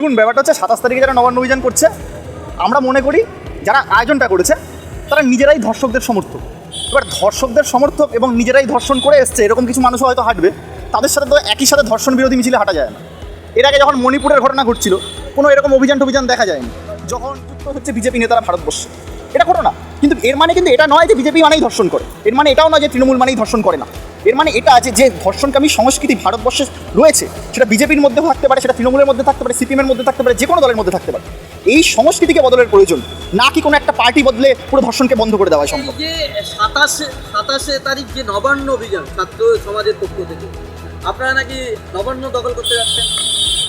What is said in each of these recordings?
দেখুন, ব্যাপারটা হচ্ছে সাতাশ তারিখে যারা নবান্ন অভিযান করছে, আমরা মনে করি যারা আয়োজনটা করেছে, তারা নিজেরাই ধর্ষকদের সমর্থক। এবার ধর্ষকদের সমর্থক এবং নিজেরাই ধর্ষণ করে এসছে, এরকম কিছু মানুষ হয়তো হাঁটবে, তাদের সাথে তো একই সাথে ধর্ষণ বিরোধী মিছিলে হাঁটা যায় না। এর আগে যখন মণিপুরের ঘটনা ঘটছিল, কোনো এরকম অভিযান টভিযান দেখা যায়নি। যখন যুক্ত হচ্ছে বিজেপি নেতারা ভারতবর্ষে। এটা করো না কিন্তু এর মানে কিন্তু এটা নয় যে বিজেপি মানেই ধর্ষণ করে। এর মানে এটাও নয় যে তৃণমূল মানেই ধর্ষণ করে না। এর মানে এটা আছে যে ধর্ষণকামী সংস্কৃতি ভারতবর্ষে রয়েছে সেটা বিজেপির মধ্যে থাকতে পারে সেটা তৃণমূলের মধ্যে থাকতে পারে সিপিএমের মধ্যে থাকতে পারে যে কোনো দলের মধ্যে থাকতে পারে। এই সংস্কৃতিকে বদলের প্রয়োজন না কি কোনো একটা পার্টি বদলে পুরো ধর্ষণকে বন্ধ করে দেওয়া সম্ভব? যে সাতাশে সাতাশে তারিখ যে নবান্ন অভিযান ছাত্র সমাজের পক্ষ থেকে আপনারা নাকি নবান্ন দখল করতে যাচ্ছেন?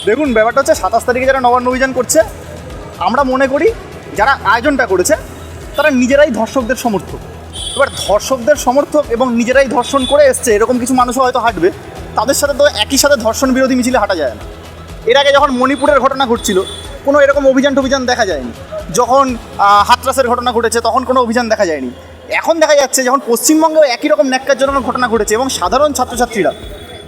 দেখুন ব্যাপারটা হচ্ছে সাতাশ তারিখে যারা নবান্ন অভিযান করছে আমরা মনে করি যারা আয়োজনটা করেছে তারা নিজেরাই ধর্ষকদের সমর্থক। এবার ধর্ষকদের সমর্থক এবং নিজেরাই ধর্ষণ করে এসছে, এরকম কিছু মানুষ হয়তো হাঁটবে। তাদের সাথে তো একই সাথে ধর্ষণ বিরোধী মিছিলে হাঁটা যায় না। এর আগে যখন মণিপুরের ঘটনা ঘটছিল, কোনো এরকম অভিযান টভিযান দেখা যায়নি। যখন হাতরাসের ঘটনা ঘটেছে, তখন কোনো অভিযান দেখা যায়নি। এখন দেখা যাচ্ছে যখন পশ্চিমবঙ্গেও একই রকম ন্যাক্কারজনক ঘটনা ঘটেছে এবং সাধারণ ছাত্রছাত্রীরা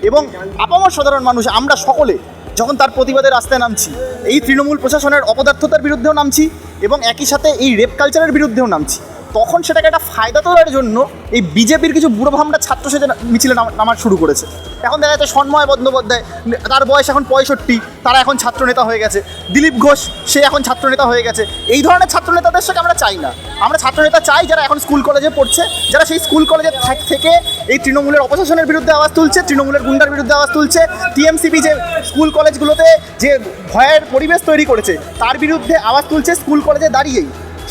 এবং আপামর সাধারণ মানুষ, আমরা সকলে যখন তার প্রতিবাদে রাস্তায় নামছি, এই তৃণমূল প্রশাসনের অপদার্থতার বিরুদ্ধেও নামছি এবং একই সাথে এই রেপ কালচারের বিরুদ্ধেও নামছি। তখন সেটাকে একটা ফায়দা তোলার জন্য এই বিজেপির কিছু বুড়ো ভামরা ছাত্র সেজে মিছিলে নাম- শুরু করেছে। এখন দেখা যাচ্ছে সন্ময় বন্দ্যোপাধ্যায়, তার বয়স এখন পঁয়ষট্টি, তারা এখন ছাত্রনেতা হয়ে গেছে। দিলীপ ঘোষ, সে এখন ছাত্রনেতা হয়ে গেছে। এই ধরনের ছাত্রনেতাদের সাথে আমরা চাই না। আমরা ছাত্রনেতা চাই যারা এখন স্কুল কলেজে পড়ছে, যারা সেই স্কুল কলেজে থেকে এই তৃণমূলের অপশাসনের বিরুদ্ধে আওয়াজ তুলছে, তৃণমূলের গুন্ডার বিরুদ্ধে আওয়াজ তুলছে। টিএমসিপি যে স্কুল কলেজগুলোতে যে ভয়ের পরিবেশ তৈরি করেছে, তার বিরুদ্ধে আওয়াজ তুলছে, স্কুল কলেজে দাঁড়িয়েই।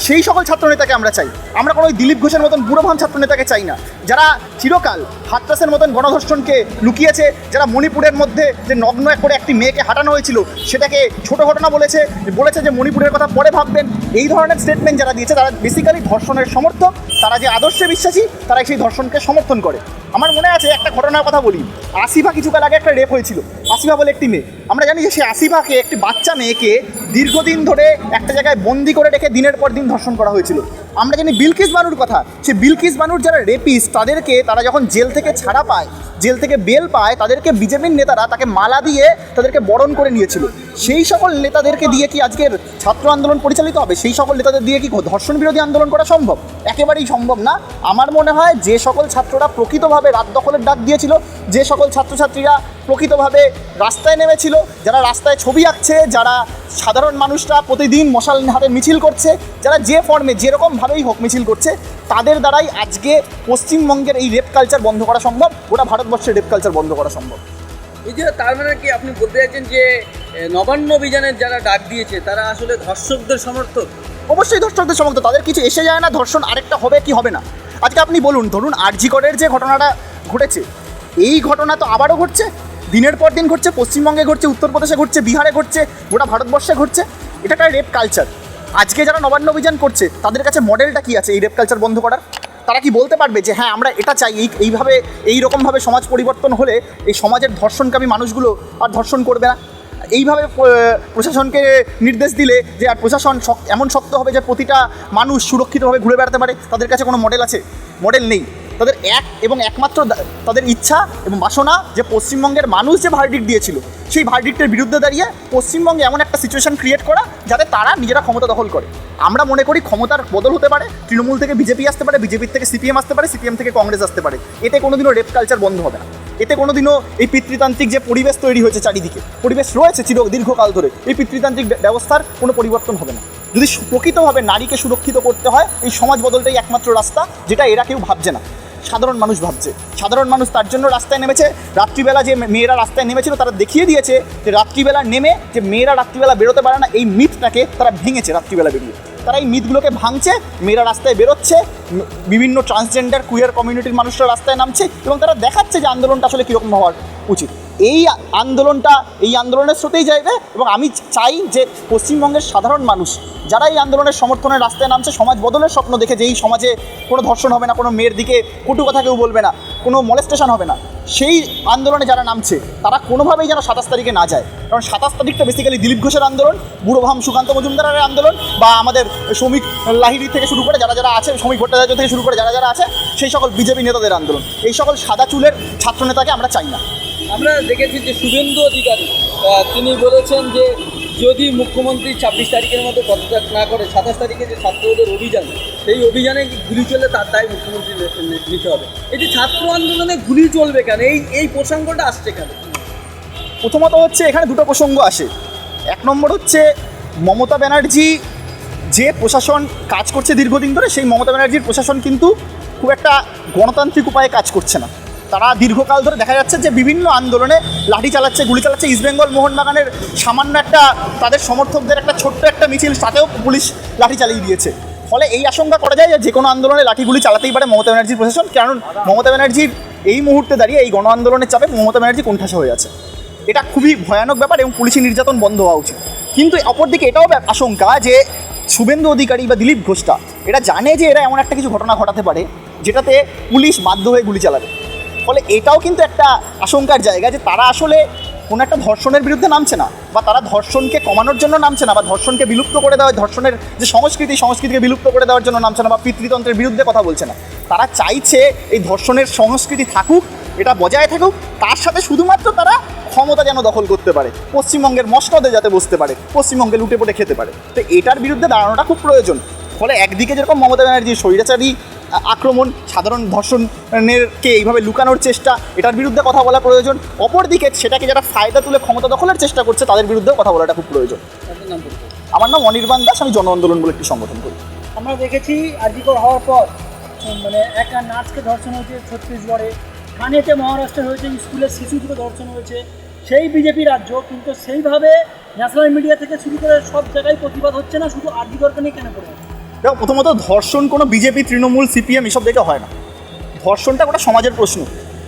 সেই সকল ছাত্রনেতাকে আমরা চাই। আমরা কোনো দিলীপ ঘোষের মতন বুড়ো ভাম ছাত্রনেতাকে চাই না। যারা চিরকাল হাতরাসের মতন গণধর্ষণকে লুকিয়েছে, যারা মণিপুরের মধ্যে যে নগ্ন করে একটি মেয়েকে হাঁটানো হয়েছিল, সেটাকে ছোট ঘটনা বলেছে বলেছে যে মণিপুরের কথা পরে ভাববেন। এই ধরনের স্টেটমেন্ট যারা দিয়েছে, তারা বেসিক্যালি ধর্ষণের সমর্থক, তারা যে আদর্শে বিশ্বাসী, তারা সেই ধর্ষণকে সমর্থন করে। আমার মনে আছে একটা ঘটনার কথা বলি। আসিফা কিছুকাল আগে একটা রেপ হয়েছিল। আসিফা বলে একটি মেয়ে। আমরা জানি যে সেই আসিফাকে একটি বাচ্চা মেয়েকে দীর্ঘদিন ধরে একটা জায়গায় বন্দি করে রেখে দিনের পর দিন ধর্ষণ করা হয়েছিল। আমরা জানি বিলকিস বানুর কথা। সে বিলকিস বানুর যারা রেপিস তাদেরকে তারা যখন জেল থেকে ছাড়া পায়, জেল থেকে বেল পায়, তাদেরকে বিজেপির নেতারা তাকে মালা দিয়ে তাদেরকে বরণ করে নিয়েছিল। সেই সকল নেতাদেরকে দিয়ে কি আজকের ছাত্র আন্দোলন পরিচালিত হবে? সেই সকল নেতাদের দিয়ে কি ধর্ষণ বিরোধী আন্দোলন করা সম্ভব? একেবারেই সম্ভব না। আমার মনে হয় যে সকল ছাত্ররা প্রকৃতভাবে রাত দখলের ডাক দিয়েছিল, যে সকল ছাত্রছাত্রীরা প্রকৃতভাবে রাস্তায় নেমেছিল যারা রাস্তায় ছবি আঁকছে যারা সাধারণ মানুষরা প্রতিদিন মশাল হাতে মিছিল করছে যারা যে ফর্মে যেরকমভাবেই হোক মিছিল করছে তাদের দ্বারাই আজকে পশ্চিমবঙ্গের এই রেপ কালচার বন্ধ করা সম্ভব গোটা ভারতবর্ষের রেপ কালচার বন্ধ করা সম্ভব। এই যে তার মানে কি আপনি বলতে চাইছেন যে নবান্ন অভিযানের যারা ডাক দিয়েছে তারা আসলে ধর্ষকদের সমর্থক? অবশ্যই ধর্ষকদের সমর্থ তাদের কিছু এসে যায় না ধর্ষণ আরেকটা হবে কি হবে না। আজকে আপনি বলুন ধরুন আরজিকরের যে ঘটনাটা ঘটেছে এই ঘটনা তো আবারও ঘটছে দিনের পর দিন ঘটছে, পশ্চিমবঙ্গে ঘটছে, উত্তরপ্রদেশে ঘটছে, বিহারে ঘটছে, গোটা ভারতবর্ষে ঘটছে। এটা একটা রেপ কালচার আজকে যারা নবান্ন অভিযান করছে, তাদের কাছে মডেলটা কি আছে এই রেপ কালচার বন্ধ করার? তারা কি বলতে পারবে যে হ্যাঁ আমরা এটা চাই, এই, এইভাবে, এই রকমভাবে সমাজ পরিবর্তন হলে এই সমাজের ধর্ষণকামী মানুষগুলো আর ধর্ষণ করবে না? এইভাবে প্রশাসনকে নির্দেশ দিলে যে, আর প্রশাসন এমন শক্ত হবে যে, প্রতিটা মানুষ সুরক্ষিতভাবে ঘুরে বেড়াতে পারে? তাদের কাছে কোনো মডেল আছে? মডেল নেই। তাদের এক এবং একমাত্র তাদের ইচ্ছা এবং বাসনা যে পশ্চিমবঙ্গের মানুষ যে ভার্ডিক্ট দিয়েছিল, সেই ভার্ডিক্টের বিরুদ্ধে দাঁড়িয়ে পশ্চিমবঙ্গে এমন একটা সিচুয়েশন ক্রিয়েট করা যাতে তারা নিজেরা ক্ষমতা দখল করে। আমরা মনে করি ক্ষমতার বদল হতে পারে, তৃণমূল থেকে বিজেপি আসতে পারে, বিজেপির থেকে সিপিএম আসতে পারে সিপিএম থেকে কংগ্রেস আসতে পারে। এতে কোনোদিনও রেপ কালচার বন্ধ হবে না। এতে কোনোদিনও এই পিতৃতান্ত্রিক যে পরিবেশ তৈরি হয়েছে চারিদিকে, পরিবেশ রয়েছে চির দীর্ঘকাল ধরে, এই পিতৃতান্ত্রিক ব্যবস্থার কোনো পরিবর্তন হবে না। যদি প্রকৃতভাবে নারীকে সুরক্ষিত করতে হয়, এই সমাজ বদলটাই একমাত্র রাস্তা, যেটা এরা কেউ ভাবছে না। সাধারণ মানুষ ভাবছে। সাধারণ মানুষ তার জন্য রাস্তায় নেমেছে। রাত্রিবেলা যে মেয়েরা রাস্তায় নেমেছিল, তারা দেখিয়ে দিয়েছে যে রাত্রিবেলা নেমে যে মেয়েরা রাত্রিবেলা বেরোতে পারে না, এই মিথটাকে তারা ভেঙেছে রাত্রিবেলা বেরিয়ে। তারা এই মিথগুলোকে ভাঙছে, মেয়েরা রাস্তায় বেরোচ্ছে, বিভিন্ন ট্রান্সজেন্ডার কুয়ার কমিউনিটির মানুষরা রাস্তায় নামছে এবং তারা দেখাচ্ছে যে আন্দোলনটা আসলে কীরকম হওয়ার উচিত। এই আন্দোলনটা, এই আন্দোলনের স্রোতেই যাইবে এবং আমি চাই যে পশ্চিমবঙ্গের সাধারণ মানুষ, যারা এই আন্দোলনের সমর্থনে রাস্তায় নামছে, সমাজ বদলের স্বপ্ন দেখে যে এই সমাজে কোনো ধর্ষণ হবে না, কোনো মেয়ের দিকে কটু কথা কেউ বলবে না, কোনো মলেস্টেশন হবে না। সেই আন্দোলনে যারা নামছে, তারা কোনোভাবেই যেন সাতাশ তারিখে না যায়। কারণ সাতাশ তারিখটা বেসিক্যালি দিলীপ ঘোষের আন্দোলন, বুড়োভাম সুকান্ত মজুমদারের আন্দোলন, বা আমাদের শ্রমিক লাহিড়ি থেকে শুরু করে যারা যারা আছে, শ্রমিক ভট্টাচার্য থেকে শুরু করে যারা যারা আছে, সেই সকল বিজেপি নেতাদের আন্দোলন। এই সকল সাদা চুলের ছাত্রনেতাকে আমরা চাই না। আমরা দেখেছি যে শুভেন্দু অধিকারী তিনি বলেছেন যে যদি মুখ্যমন্ত্রী ছাব্বিশ তারিখের মধ্যে পদত্যাগ না করে, সাতাশ তারিখে যে ছাত্রদের অভিযান, সেই অভিযানে গুলি চললে তার দায় মুখ্যমন্ত্রী নিতে হবে? এই যে ছাত্র আন্দোলনে গুলি চলবে কেন? এই এই প্রসঙ্গটা আসছে কেন? প্রথমত হচ্ছে এখানে দুটো প্রসঙ্গ আসে। এক নম্বর হচ্ছে মমতা ব্যানার্জি যে প্রশাসন কাজ করছে দীর্ঘদিন ধরে, সেই মমতা ব্যানার্জির প্রশাসন কিন্তু খুব একটা গণতান্ত্রিক উপায়ে কাজ করছে না। তারা দীর্ঘকাল ধরে দেখা যাচ্ছে যে বিভিন্ন আন্দোলনে লাঠি চালাচ্ছে, গুলি চালাচ্ছে। ইস্টবেঙ্গল মোহনবাগানের সামান্য একটা তাদের সমর্থকদের একটা ছোট্ট একটা মিছিল, তাতেও পুলিশ লাঠি চালিয়ে দিয়েছে। ফলে এই আশঙ্কা করা যায় যে কোনো আন্দোলনে লাঠিগুলি চালাতেই পারে মমতা ব্যানার্জির প্রশাসন। কারণ মমতা ব্যানার্জির এই মুহূর্তে দাঁড়িয়ে এই গণ আন্দোলনের চাপে মমতা ব্যানার্জি কোণঠাসা হয়ে আছে। এটা খুবই ভয়ানক ব্যাপার এবং পুলিশি নির্যাতন বন্ধ হওয়া উচিত। কিন্তু অপরদিকে এটাও আশঙ্কা যে শুভেন্দু অধিকারী বা দিলীপ ঘোষটা এটা জানে যে এরা এমন একটা কিছু ঘটনা ঘটাতে পারে, যেটাতে পুলিশ বাধ্য হয়ে গুলি চালাবে। ফলে এটাও কিন্তু একটা আশঙ্কার জায়গা যে তারা আসলে কোনো একটা ধর্ষণের বিরুদ্ধে নামছে না, বা তারা ধর্ষণকে কমানোর জন্য নামছে না, বা ধর্ষণকে বিলুপ্ত করে দেওয়া, ধর্ষণের যে সংস্কৃতি, সংস্কৃতিকে বিলুপ্ত করে দেওয়ার জন্য নামছে না, বা পিতৃতন্ত্রের বিরুদ্ধে কথা বলছে না। তারা চাইছে এই ধর্ষণের সংস্কৃতি থাকুক, এটা বজায় থাকুক, তার সাথে শুধুমাত্র তারা ক্ষমতা যেন দখল করতে পারে, পশ্চিমবঙ্গের মসনদে যাতে বসতে পারে, পশ্চিমবঙ্গে লুটে পটে খেতে পারে। তো এটার বিরুদ্ধে দাঁড়ানোটা খুব প্রয়োজন। ফলে একদিকে যেরকম মমতা ব্যানার্জি স্বৈরাচারী আক্রমণ, সাধারণ ধর্ষণেরকে এইভাবে লুকানোর চেষ্টা, এটার বিরুদ্ধে কথা বলা প্রয়োজন। অপরদিকে সেটাকে যারা ফায়দা তুলে ক্ষমতা দখলের চেষ্টা করছে, তাদের বিরুদ্ধেও কথা বলাটা খুব প্রয়োজন। আমার নাম অনির্বাণ দাস, আমি জন আন্দোলন বলে একটি সংগঠন করি। আমরা দেখেছি আর্জিকর হওয়ার পর মানে একটা নাচকে ধর্ষণ হয়েছে ছত্তিশগড়ে। থানেতে মহারাষ্ট্রে হয়েছে স্কুলের শিশুদেরকে ধর্ষণ হয়েছে। সেই বিজেপি রাজ্য কিন্তু সেইভাবে ন্যাশনাল মিডিয়া থেকে শুরু করে সব জায়গায় প্রতিবাদ হচ্ছে না, শুধু আর্জিকরকে নিয়ে কেন করে দেখো, প্রথমত ধর্ষণ কোনো বিজেপি, তৃণমূল, সিপিএম এসব দেখে হয় না। ধর্ষণটা গোটা সমাজের প্রশ্ন।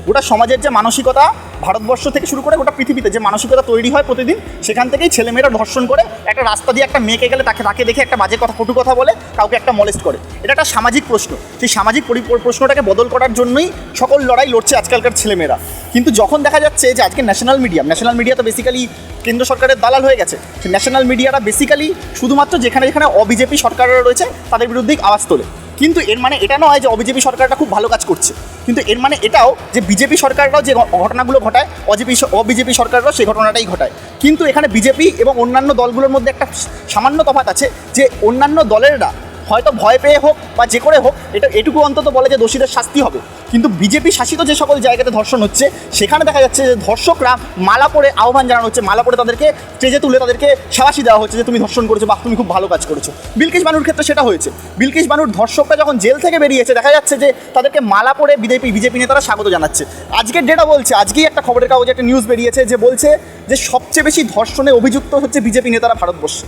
গোটা সমাজের যে মানসিকতা ভারতবর্ষ থেকে শুরু করে গোটা পৃথিবীতে যে মানসিকতা তৈরি হয় প্রতিদিন, সেখান থেকেই ছেলেমেয়েরা ধর্ষণ করে, একটা রাস্তা দিয়ে একটা মেয়েকে গেলে তাকে তাকে দেখে একটা বাজে কথা, কটু কথা বলে, কাউকে একটা মলেস্ট করে। এটা একটা সামাজিক প্রশ্ন। সেই সামাজিক পরি- প্রশ্নটাকে বদল করার জন্যই সকল লড়াই লড়ছে আজকালকার ছেলেমেয়েরা। কিন্তু যখন দেখা যাচ্ছে যে আজকে ন্যাশনাল মিডিয়া ন্যাশনাল মিডিয়া তো বেসিক্যালি কেন্দ্র সরকারের দালাল হয়ে গেছে, সেই ন্যাশনাল মিডিয়ারা বেসিক্যালি শুধুমাত্র যেখানে যেখানে অবিজেপি সরকাররা রয়েছে, তাদের বিরুদ্ধেই আওয়াজ তোলে। কিন্তু এর মানে এটা নয় যে অবিজেপি সরকারটা খুব ভালো কাজ করছে। কিন্তু এর মানে এটাও যে বিজেপি সরকাররাও যে ঘটনাগুলো ঘটায় অজেপি অবিজেপি সরকাররাও সেই ঘটনাটাই ঘটায়। কিন্তু এখানে বিজেপি এবং অন্যান্য দলগুলোর মধ্যে একটা সামান্য তফাত আছে যে অন্যান্য দলেররা হয়তো ভয় পেয়ে হোক বা যে করে হোক, এটা এটুকু অন্তত বলে যে দোষীদের শাস্তি হবে। কিন্তু বিজেপি শাসিত যে সকল জায়গাতে ধর্ষণ হচ্ছে, সেখানে দেখা যাচ্ছে যে ধর্ষকরা মালা পরে আহ্বান জানানো হচ্ছে, মালা পরে তাদেরকে স্টেজে তুলে তাদেরকে শাবাসি দেওয়া হচ্ছে যে তুমি ধর্ষণ করেছ বা তুমি খুব ভালো কাজ করেছ। বিলকিস বানুর ক্ষেত্রে সেটা হয়েছে। বিলকিস বানুর ধর্ষকরা যখন জেল থেকে বেরিয়েছে, দেখা যাচ্ছে যে তাদেরকে মালা পরে বিজেপি বিজেপি নেতারা স্বাগত জানাচ্ছে। আজকের ডেটা বলছে, আজকেই একটা খবরের কাগজে একটা নিউজ বেরিয়েছে যে বলছে যে সবচেয়ে বেশি ধর্ষণে অভিযুক্ত হচ্ছে বিজেপি নেতারা ভারতবর্ষে।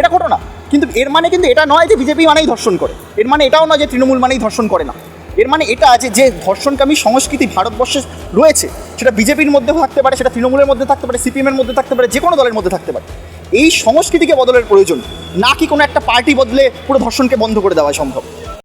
এটা ঘটনা। কিন্তু এর মানে কিন্তু এটা নয় যে বিজেপি মানেই ধর্ষণ করে। এর মানে এটাও নয় যে তৃণমূল মানেই ধর্ষণ করে না। এর মানে এটা আছে যে ধর্ষণকামী সংস্কৃতি ভারতবর্ষে রয়েছে, সেটা বিজেপির মধ্যেও থাকতে পারে, সেটা তৃণমূলের মধ্যে থাকতে পারে, সিপিএমের মধ্যে থাকতে পারে যে কোনো দলের মধ্যে থাকতে পারে। এই সংস্কৃতিকে বদলের প্রয়োজন, না কি কোনো একটা পার্টি বদলে পুরো ধর্ষণকে বন্ধ করে দেওয়া সম্ভব।